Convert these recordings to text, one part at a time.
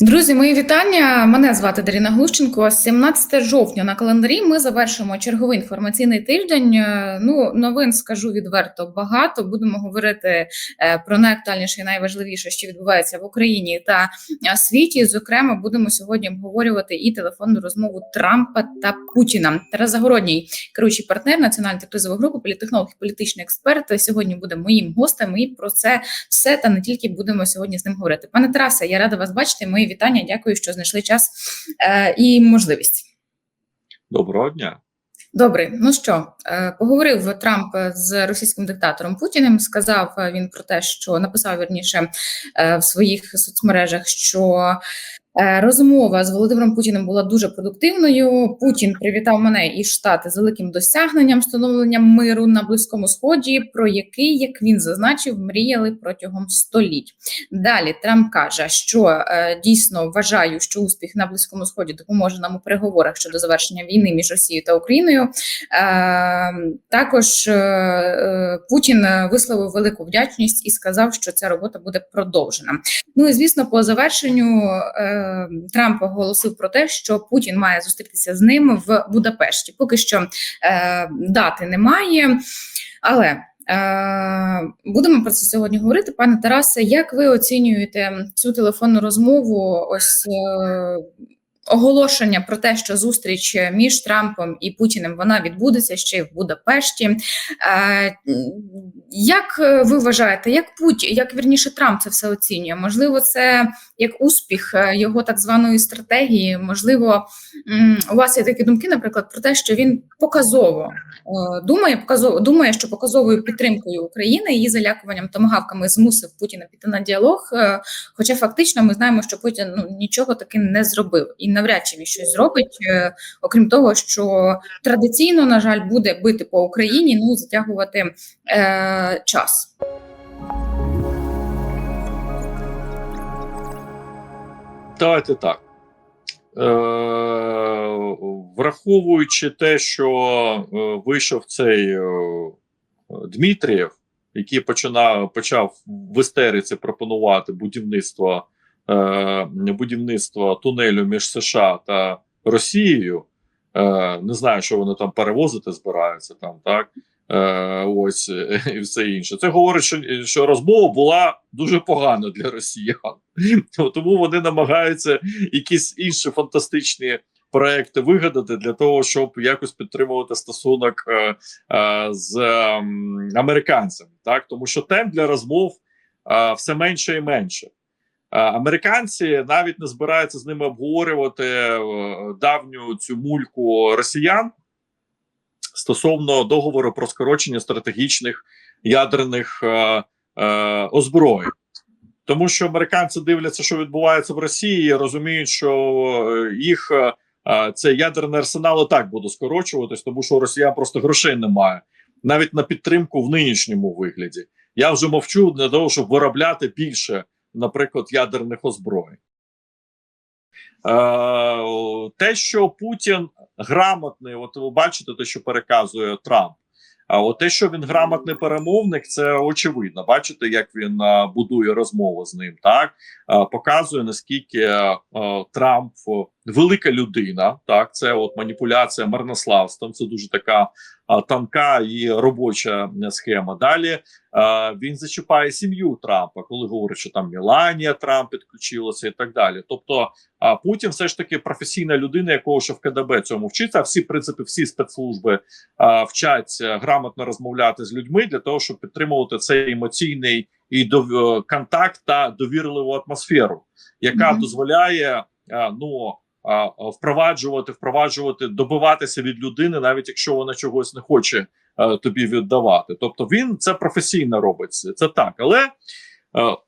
Друзі, мої вітання. Мене звати Даріна Глущенко. 17 жовтня на календарі ми завершимо черговий інформаційний тиждень. Е, Ну, новин скажу відверто багато. Будемо говорити е, про найактуальніше і найважливіше, що відбувається в Україні та е, світі. Зокрема, будемо сьогодні обговорювати і телефонну розмову Трампа та Путіна. Тарас Загородній, керуючий партнер національної кризової групи, політтехнолог і політичний експерт. Сьогодні буде моїм гостем. І про це все та не тільки будемо сьогодні з ним говорити. Пане Тарасе, я рада вас бачити. Мої вітання. Дякую, що знайшли час е, і можливість. Доброго дня. Добре, ну що е, поговорив Трамп з російським диктатором Путіним. Сказав він про те, що написав вірніше е, в своїх соцмережах, що розмова з Володимиром Путіним була дуже продуктивною. Путін привітав мене і Штати з великим досягненням встановленням миру на близькому сході, про який, як він зазначив, мріяли протягом століть. Далі Трамп каже, що е, дійсно вважаю, що успіх на близькому сході допоможе нам у переговорах щодо завершення війни між Росією та Україною. Е, також е, е, Путін висловив велику вдячність і сказав, що ця робота буде продовжена. Ну і звісно, по завершенню е, Трамп оголосив про те, що Путін має зустрітися з ним в Будапешті. Поки що е, дати немає, але. Е, Будемо про це сьогодні говорити, пане Тарасе. Як ви оцінюєте цю телефонну розмову? Ось е, оголошення про те, що зустріч між Трампом і Путіним вона відбудеться ще й в Будапешті. Е, Як ви вважаєте, як Путін, як вірніше Трамп це все оцінює? Можливо, це як успіх е, його так званої стратегії? Можливо, у вас є такі думки, наприклад, про те, що він показово е, думає, показово думає, що показовою підтримкою України її залякуванням томагавками змусив Путіна піти на діалог. е, Хоча фактично ми знаємо, що Путін ну нічого таки не зробив і навряд чи він щось зробить, е, окрім того, що традиційно, на жаль, буде бити по Україні, ну затягувати е, час. Давайте так. Е, враховуючи те, що е, вийшов цей е, Дмитрієв, який починав, почав в істериці пропонувати будівництво, е, будівництво тунелю між США та Росією. Е, не знаю, що вони там перевозити збираються там, так. Е, ось і все інше. Це говорить, що, що розмова була дуже погана для росіян. Тому вони намагаються якісь інші фантастичні проекти вигадати для того, щоб якось підтримувати стосунок з американцями. Так, тому що тем для розмов все менше і менше. Е, Американці навіть не збираються з ними обговорювати е, давню цю мульку росіян стосовно договору про скорочення стратегічних ядерних е, озброєнь. Тому що американці дивляться, що відбувається в Росії, і розуміють, що їх цей ядерний арсенал і так буде скорочуватись, тому що у росіян просто грошей немає навіть на підтримку в нинішньому вигляді. Я вже мовчу для того, щоб виробляти більше, наприклад, ядерних озброєнь. Е, те, що Путін грамотний, от ви бачите, те, що переказує Трамп. А от те, що він грамотний перемовник, це очевидно. Бачите, як він а, будує розмову з ним, так а, показує наскільки Трамп велика людина. Так, це от маніпуляція марнославством. Це дуже така а, тонка і робоча схема. Далі а, він зачіпає сім'ю Трампа, коли говорить, що там Міланія Трамп підключилася і так далі. Тобто, а Путін все ж таки професійна людина, якого ще в КДБ цьому вчиться. Всі в принципі всі спецслужби а, вчать грамотно розмовляти з людьми для того, щоб підтримувати цей емоційний і дов... контакт та довірливу атмосферу, яка Мгм. дозволяє а, ну. Впроваджувати, впроваджувати, добиватися від людини, навіть якщо вона чогось не хоче е, тобі віддавати. Тобто він це професійно робить. Це так, але е,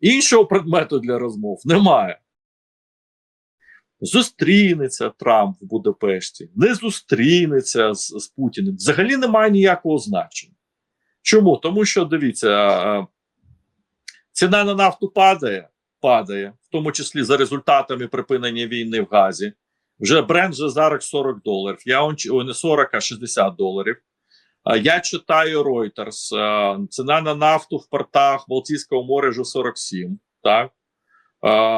іншого предмету для розмов немає. Зустрінеться Трамп в Будапешті, не зустрінеться з, з Путіним. Взагалі немає ніякого значення. Чому? Тому що дивіться, е, ціна на нафту падає, падає, в тому числі за результатами припинення війни в Газі. Вже бренд вже зараз 40 доларів. Я о, не 40, а 60 доларів. Я читаю Reuters. Ціна на нафту в портах Балтійського моря вже 47. Так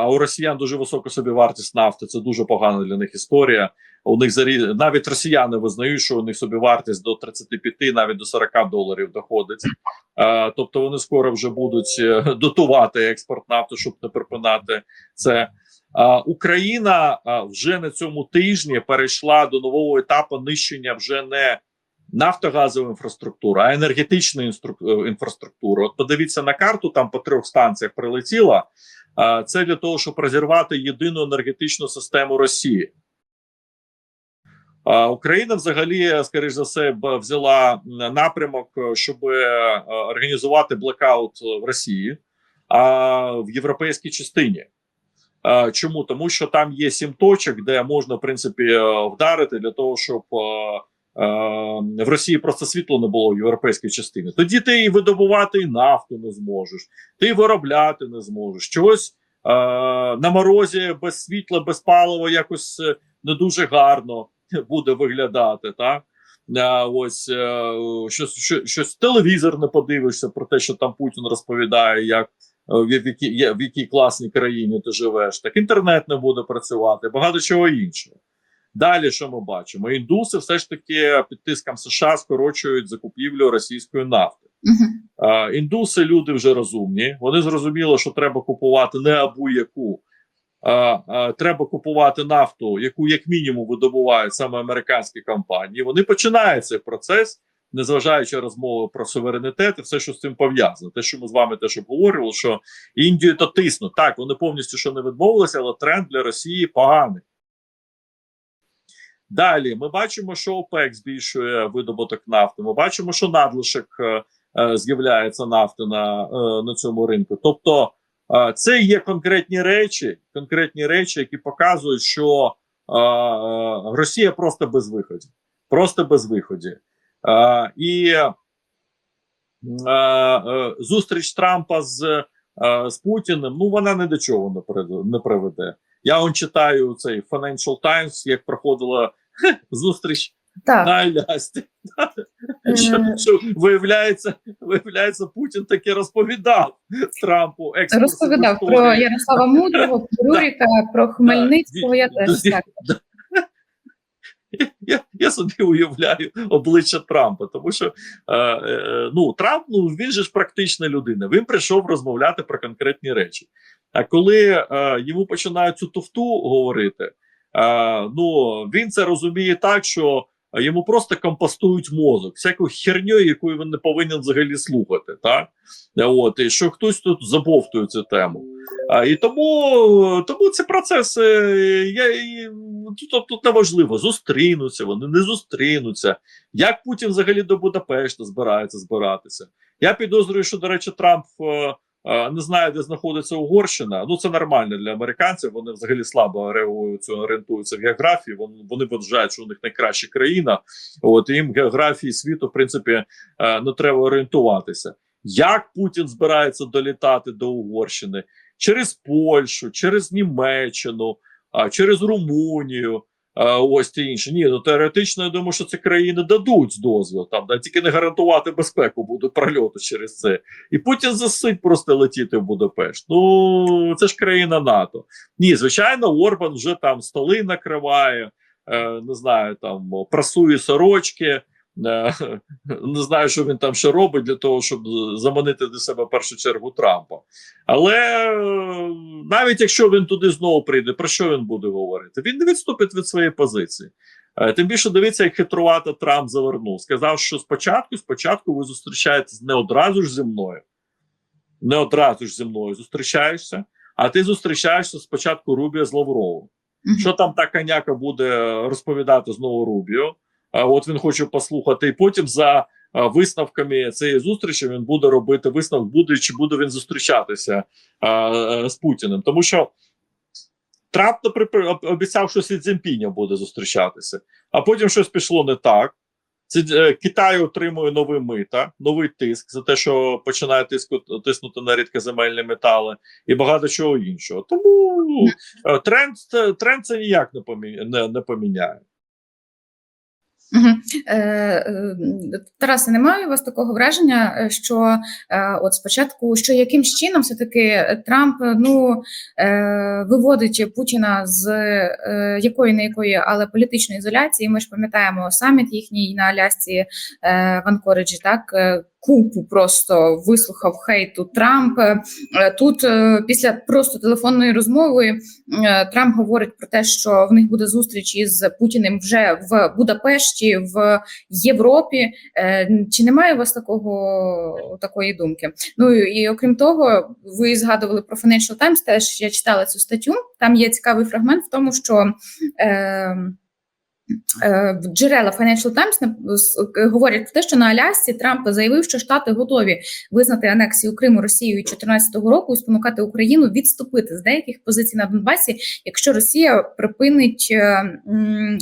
у росіян дуже висока собівартість нафти. Це дуже погана для них історія. У них зарі... навіть росіяни визнають, що у них собівартість до 35, навіть до 40 доларів доходить. А, тобто вони скоро вже будуть е, дотувати експорт нафти, щоб не припинати це. А, Україна вже на цьому тижні перейшла до нового етапу нищення вже не нафтогазової інфраструктури, а енергетичної е, інфраструктури. От подивіться на карту, там по трьох станціях прилетіла. Це для того, щоб розірвати єдину енергетичну систему Росії. Україна взагалі, скоріш за все, взяла напрямок, е, щоб е, організувати блекаут в Росії, а в європейській частині. Чому? Тому що там є сім точок, де можна в принципі е, вдарити для того, щоб е, е, в Росії просто світло не було в європейській частині. Тоді ти і видобувати і нафту не зможеш, ти виробляти не зможеш. Чогось е, на морозі без світла, без палива якось е, не дуже гарно буде виглядати. так? Ось е, щось, щось телевізор не подивишся про те, що там Путін розповідає, як е, в, якій, в якій класній країні ти живеш. Так інтернет не буде працювати, багато чого іншого. Далі, що ми бачимо? Індуси все ж таки під тиском США скорочують закупівлю російської нафти. Угу. А, індуси люди вже розумні. Вони зрозуміли, що треба купувати не абу яку. Треба купувати нафту, яку як мінімум видобувають саме американські компанії. Вони починають цей процес, незважаючи розмови про суверенітет і все, що з цим пов'язано. Те, що ми з вами теж обговорювали, що Індію то тиснуть. Так, вони повністю що не відмовилися, але тренд для Росії поганий. Далі ми бачимо, що ОПЕК збільшує видобуток нафти. Ми бачимо, що надлишок е, е, з'являється нафти на, е, на цьому ринку. Тобто, це є конкретні речі, конкретні речі, які показують, що Росія просто без виходів. Просто без виходів. І е, зустріч Трампа з, з Путіним, ну вона ні до чого не. Не приведе. Я он читаю цей Financial Times, як проходила зустріч Так. на Алясці. Е, Що, що виявляється, виявляється, Путін таки розповідав Трампу Розповідав про Ярослава Мудрого, про Руріка, про Хмельницького. Я теж так. Я, я собі уявляю обличчя Трампа, тому що е, е, ну Трамп ну він же ж практична людина. Він прийшов розмовляти про конкретні речі. А коли е, йому починають цю туфту говорити, е, ну він це розуміє так, що йому просто компостують мозок, всяку херню, яку він не повинен взагалі слухати. Так? От, і що хтось тут забовтує цю тему. А, і тому, тому ці процеси я, тут, тут неважливо, зустрінуться, вони не зустрінуться. Як Путін взагалі до Будапешта збирається збиратися? Я підозрюю, що, до речі, Трамп е, е, не знає, де знаходиться Угорщина. Ну, це нормально для американців. Вони взагалі слабо реагуються, орієнтуються в географії. Вони, вони вважають, що у них найкраща країна. От їм географії світу, в принципі, е, не треба орієнтуватися. Як Путін збирається долітати до Угорщини? через Польщу, через Німеччину, через Румунію. А, Ось ті інші. Ні, ну теоретично я думаю, що ці країни дадуть дозвіл там, да, тільки не гарантувати безпеку буде прольоту через це. І Путін засить просто летіти в Будапешт. Ну це ж країна НАТО. Ні, звичайно, Орбан вже там столи накриває, е, не знаю, там прасує сорочки. Не знаю, що він там ще робить для того, щоб заманити до себе в першу чергу Трампа. Але е, навіть якщо він туди знову прийде, про що він буде говорити? Він не відступить від своєї позиції. Е, Тим більше дивіться, як хитрувато Трамп завернув. Сказав, що спочатку, спочатку ви зустрічаєтесь не одразу ж зі мною, не одразу ж зі мною зустрічаєшся, а ти зустрічаєшся спочатку Рубія з Лавровим. Що там та коняка буде розповідати знову Рубіо? А от він хоче послухати, і потім за висновками цієї зустрічі він буде робити висновок, буде чи буде він зустрічатися е, з Путіним. Тому що Трамп обіцяв, що Сі Цзіньпіня буде зустрічатися, а потім щось пішло не так. Е, Китай отримує новий мита, новий тиск за те, що починає тиску, тиснути на рідкоземельні метали і багато чого іншого. Тому е, тренд, тренд це ніяк не поміняє. Угу. Тарасе, немає у вас такого враження, е, що от спочатку, що яким чином все-таки Трамп ну, виводить Путіна з якої не якої, але політичної ізоляції. Ми ж пам'ятаємо саміт їхній на Алясці в Анкориджі, так купу просто вислухав хейту Трамп. Е, Тут е, після просто телефонної розмови е, Трамп говорить про те, що в них буде зустріч із Путіним вже в Будапешті, в Європі. Чи немає у вас такого такої думки? Ну і окрім того, ви згадували про Financial Times, Теж я читала цю статтю. Там є цікавий фрагмент в тому, що. Джерела Financial Times говорять про те, що на Алясці Трамп заявив, що Штати готові визнати анексію Криму Росією 2014 року і спонукати Україну відступити з деяких позицій на Донбасі, якщо Росія припинить е,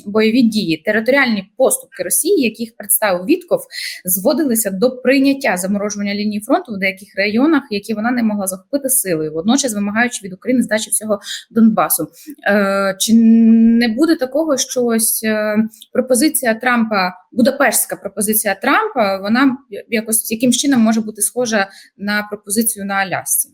бойові дії. Територіальні поступки Росії, яких представив Вітков, зводилися до прийняття заморожування лінії фронту в деяких районах, які вона не могла захопити силою, водночас вимагаючи від України здачі всього Донбасу. Е, Чи не буде такого, що ось е, пропозиція Трампа, Будапештська пропозиція Трампа, вона якось яким чином може бути схожа на пропозицію на Алясці?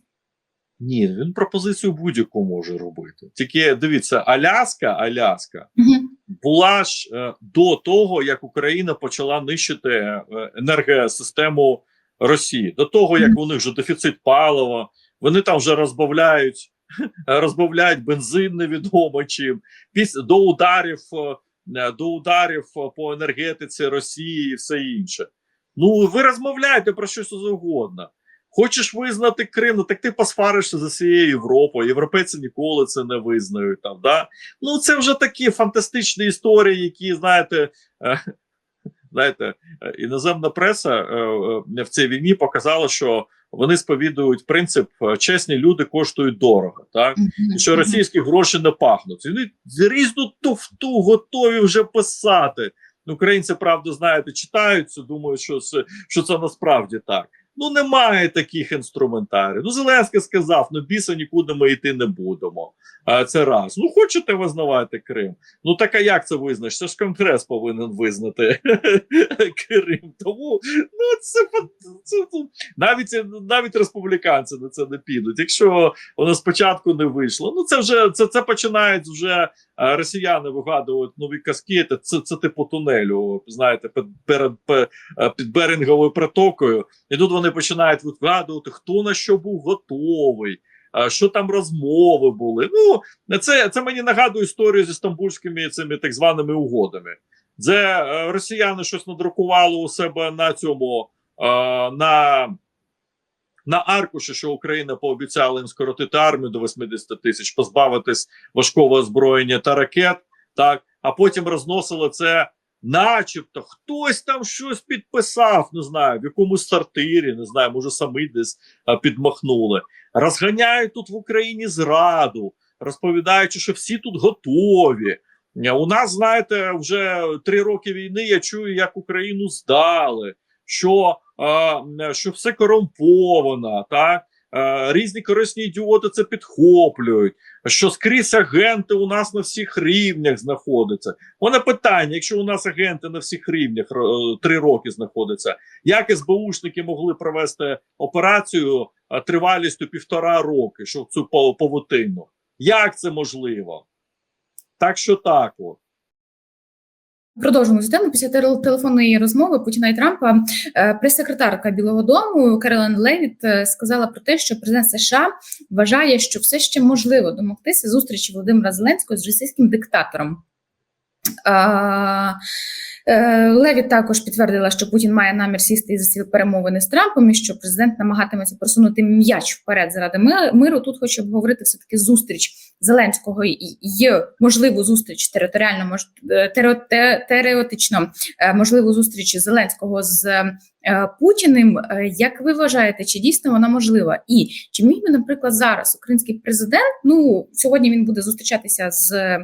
Ні, він пропозицію будь-яку може робити. Тільки дивіться, Аляска, Аляска Угу. була ж е, до того, як Україна почала нищити е, енергосистему Росії, до того як у них вже дефіцит палива, вони там вже розбавляють, розбавляють бензин невідомо чим. Після до ударів, е, до ударів е, по енергетиці Росії і все інше. Ну ви розмовляєте про щось завгодно. Хочеш визнати Крим, ну так ти посваришся за всією Європою. Європейці ніколи це не визнають. Там, да? Ну, це вже такі фантастичні історії, які, знаєте, е, знаєте, е, іноземна преса е, е, в цій війні показала, що вони сповідують принцип е, чесні люди коштують дорого. Так? І що російські гроші не пахнуть. І Вони різну туфту готові вже писати. Українці, правду знаєте, читають це, думають, що це, що це насправді так. Ну, немає таких інструментарів. Ну, Зеленський сказав: ну біса нікуди ми йти не будемо. А це раз. Ну, хочете визнавати Крим? Ну так а як це визнаєш? Це ж Конгрес повинен визнати Крим. Тому ну це, це навіть навіть республіканці на це не підуть. Якщо воно спочатку не вийшло, ну це вже це, це починають вже росіяни вигадувати нові казки. Це, це, це типу тунелю. Знаєте, під, перед е, під Беринговою притокою. І тут вони починають вигадувати, хто на що був готовий. Що там розмови були? Ну це, це мені нагадує історію зі стамбульськими цими так званими угодами. Це е, росіяни щось надрукували у себе на цьому е, на, на аркуші, що Україна пообіцяла їм скоротити армію до 80 тисяч, позбавитись важкого озброєння та ракет, так а потім розносили це. Начебто хтось там щось підписав, не знаю, в якомусь сортирі, не знаю, може самі десь а, підмахнули. Розганяють тут в Україні зраду, розповідаючи, що всі тут готові. У нас, знаєте, вже три роки війни я чую, як Україну здали, що, що все корумповано, так? Різні корисні ідіоти це підхоплюють, що скрізь агенти у нас на всіх рівнях знаходяться. Мене питання: якщо у нас агенти на всіх рівнях е, три роки знаходяться, як СБУшники могли провести операцію е, тривалістю півтора роки, що цю пав- павутину? Як це можливо? Так що так от. Продовжимо цю тему. Після тел- телефонної розмови Путіна і Трампа е, прес-секретарка Білого Дому Керолен Левіт е, сказала про те, що президент США вважає, що все ще можливо домогтися зустрічі Володимира Зеленського з російським диктатором. Е, Левіт також підтвердила, що Путін має намір сісти за стіл перемовини з Трампом, і що президент намагатиметься просунути м'яч вперед заради миру. Тут хочу обговорити все таки зустріч Зеленського і можливу зустріч територіально мож, е, теоретично е, можливу зустріч Зеленського з е, Путіним. Як ви вважаєте, чи дійсно вона можлива? І чи міг би, наприклад, зараз український президент? Ну сьогодні він буде зустрічатися з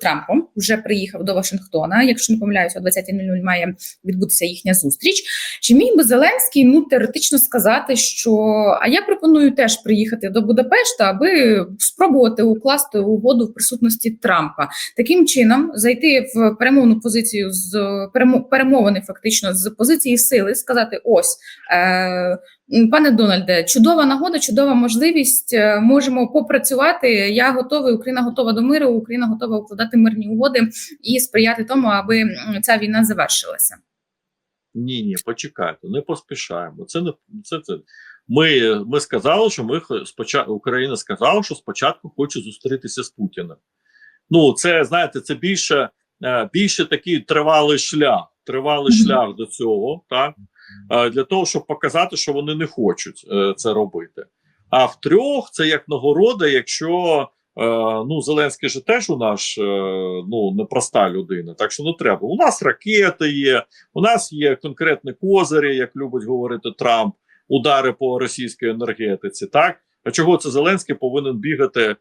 Трампом. Вже приїхав до Вашингтона. Якщо не помиляюся, о 20.00 має відбутися їхня зустріч. Чи міг би Зеленський ну теоретично сказати, що а я пропоную теж приїхати до Будапешта, аби спробувати укласти угоду в присутності Трампа, таким чином зайти в перемовну позицію з перемо- перемовини, фактично з позиції сили, сказати: ось. Е, Пане Дональде, чудова нагода, чудова можливість. Е, Можемо попрацювати. Я готовий. Україна готова до миру. Україна готова укладати мирні угоди і сприяти тому, аби ця війна завершилася. Ні, ні, почекайте, не поспішаємо. Це не це, це. Ми, ми сказали, що ми спочатку Україна сказала, що спочатку хоче зустрітися з Путіним. Ну, це знаєте, це більше, е, більше такий тривалий шлях, тривалий шлях до цього, так для того, щоб показати, що вони не хочуть е, це робити. А в трьох це як нагорода, якщо е, ну Зеленський же теж у нас е, ну непроста людина, так що не треба. У нас ракети є, у нас є конкретні козирі, як любить говорити Трамп, удари по російській енергетиці. Так а чого це Зеленський повинен бігати е, е,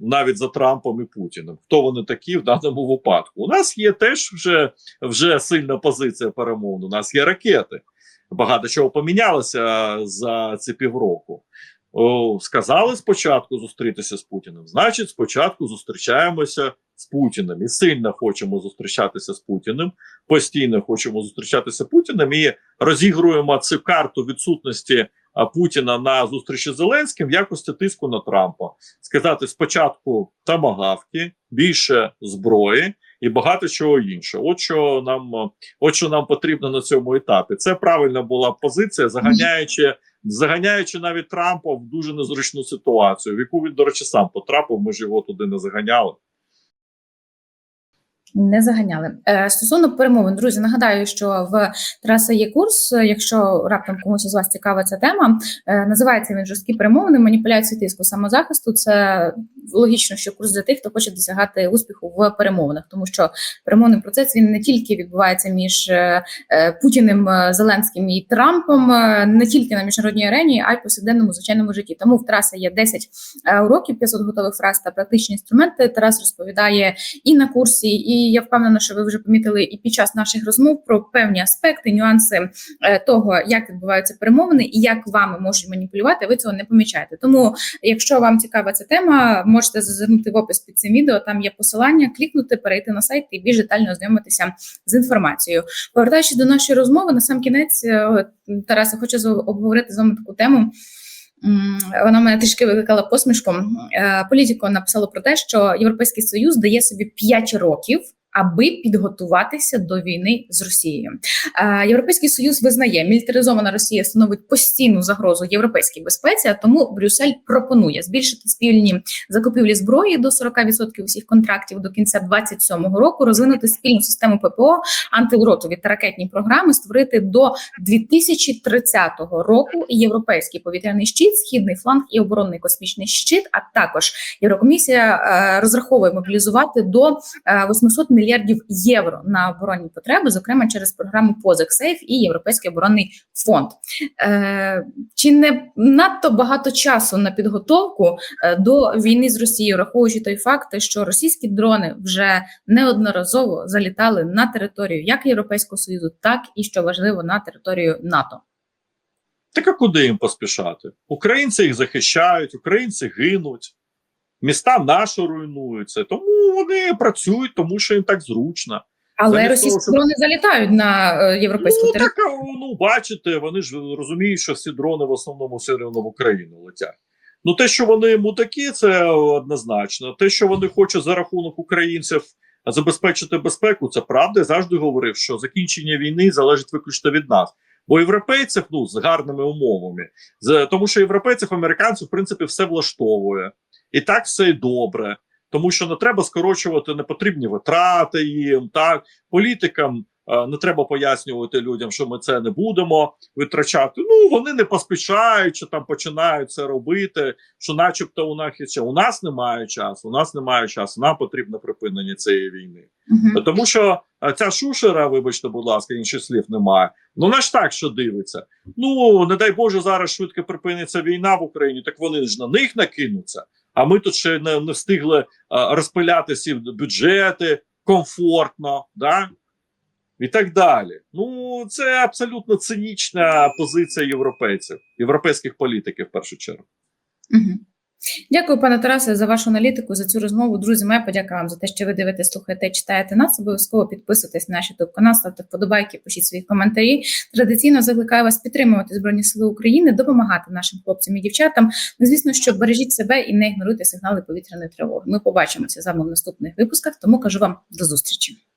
навіть за Трампом і Путіним? Хто вони такі в даному випадку? У нас є теж вже, вже сильна позиція перемовна. У нас є ракети. Багато чого помінялося за ці півроку. О, сказали спочатку зустрітися з Путіним. Значить, спочатку зустрічаємося з Путіним і сильно хочемо зустрічатися з Путіним. Постійно хочемо зустрічатися з Путіним і розігруємо цю карту відсутності Путіна на зустрічі з Зеленським в якості тиску на Трампа. Сказати спочатку тамагавки, більше зброї і багато чого іншого. От що нам, е, от що нам потрібно на цьому етапі. Це правильна була позиція, заганяючи, заганяючи навіть Трампа в дуже незручну ситуацію, в яку він, до речі, сам потрапив. Ми ж його туди не заганяли. Не заганяли Е, стосовно перемовин, друзі. Нагадаю, що в Тараса є курс. Якщо раптом комусь із вас цікава ця тема, е, називається він жорсткі перемовини, маніпуляції тиску самозахисту. Це логічно, що курс для тих, хто хоче досягати успіху в перемовинах, тому що перемовний процес він не тільки відбувається між е, Путіним, Зеленським і Трампом, не тільки на міжнародній арені, а й повсякденному звичайному житті. Тому в Тараса є 10 е, уроків, 500 готових фраз та практичні інструменти. Тарас розповідає і на курсі, і я впевнена, що ви вже помітили і під час наших розмов про певні аспекти, нюанси е, того, як відбуваються перемовини і як вами можуть маніпулювати. Ви цього не помічаєте. Тому, якщо вам цікава ця тема, можете зазирнути в опис під цим відео. Там є посилання, клікнути, перейти на сайт і більш детально ознайомитися з інформацією. Повертаючись до нашої розмови, на сам кінець е, Тараса, хочу обговорити з вами таку тему. Вона мене трішки викликала посмішком. Е, Політико написало про те, що Європейський Союз дає собі 5 років. Аби підготуватися до війни з Росією, Е, Європейський Союз визнає, мілітаризована Росія становить постійну загрозу європейській безпеці. А тому Брюссель пропонує збільшити спільні закупівлі зброї до 40% усіх контрактів до кінця 2027 року, розвинути спільну систему ППО, антиуротові та ракетні програми, створити до 2030 року європейський повітряний щит, східний фланг і оборонний космічний щит. А також Єврокомісія е, розраховує мобілізувати до е, 800 мільярдів євро на оборонні потреби, зокрема через програму позик Сейф і Європейський оборонний фонд. Е, Чи не надто багато часу на підготовку е, до війни з Росією, враховуючи той факт, що російські дрони вже неодноразово залітали на територію як Європейського союзу, так і що важливо на територію НАТО. Так а куди їм поспішати? Українці їх захищають, українці гинуть, міста наші руйнуються. Тому вони працюють, тому що їм так зручно. Але Замість російські того, дрони залітають на е, європейську Ну, територію. так, ну, бачите, вони ж розуміють, що всі дрони в основному все одно в Україну летять. Ну, те, що вони мутаки, це однозначно. Те, що вони хочуть за рахунок українців забезпечити безпеку, це правда. Я завжди говорив, що закінчення війни залежить виключно від нас. Бо європейців ну з гарними умовами, з тому, що європейців, американців, в принципі, все влаштовує, і так все й добре. Тому що не треба скорочувати непотрібні витрати їм, так політикам е, не треба пояснювати людям, що ми це не будемо витрачати. Ну вони не поспішають, що там починають це робити. Що, начебто, у нас є час. У нас немає часу. У нас немає часу. Нам потрібно припинення цієї війни. Мгм. Тому що е, ця шушера, вибачте, будь ласка, інших слів немає. Ну вона ж так, що дивиться. Ну не дай Боже, зараз швидко припиниться війна в Україні. Так вони ж на них накинуться. А ми тут ще не, не встигли розпиляти всі бюджети комфортно, да? і так далі. Ну, це абсолютно цинічна позиція європейців, європейських політиків в першу чергу. Угу. Дякую, пане Тарасе, за вашу аналітику, за цю розмову. Друзі, моя подяка вам за те, що ви дивитесь, слухаєте, читаєте нас. Обов'язково підписуйтесь на наш YouTube канал, ставте вподобайки, пишіть свої коментарі. Традиційно закликаю вас підтримувати Збройні Сили України, допомагати нашим хлопцям і дівчатам. Ну, звісно, що бережіть себе і не ігноруйте сигнали повітряної тривоги. Ми побачимося з вами в наступних випусках, тому кажу вам до зустрічі.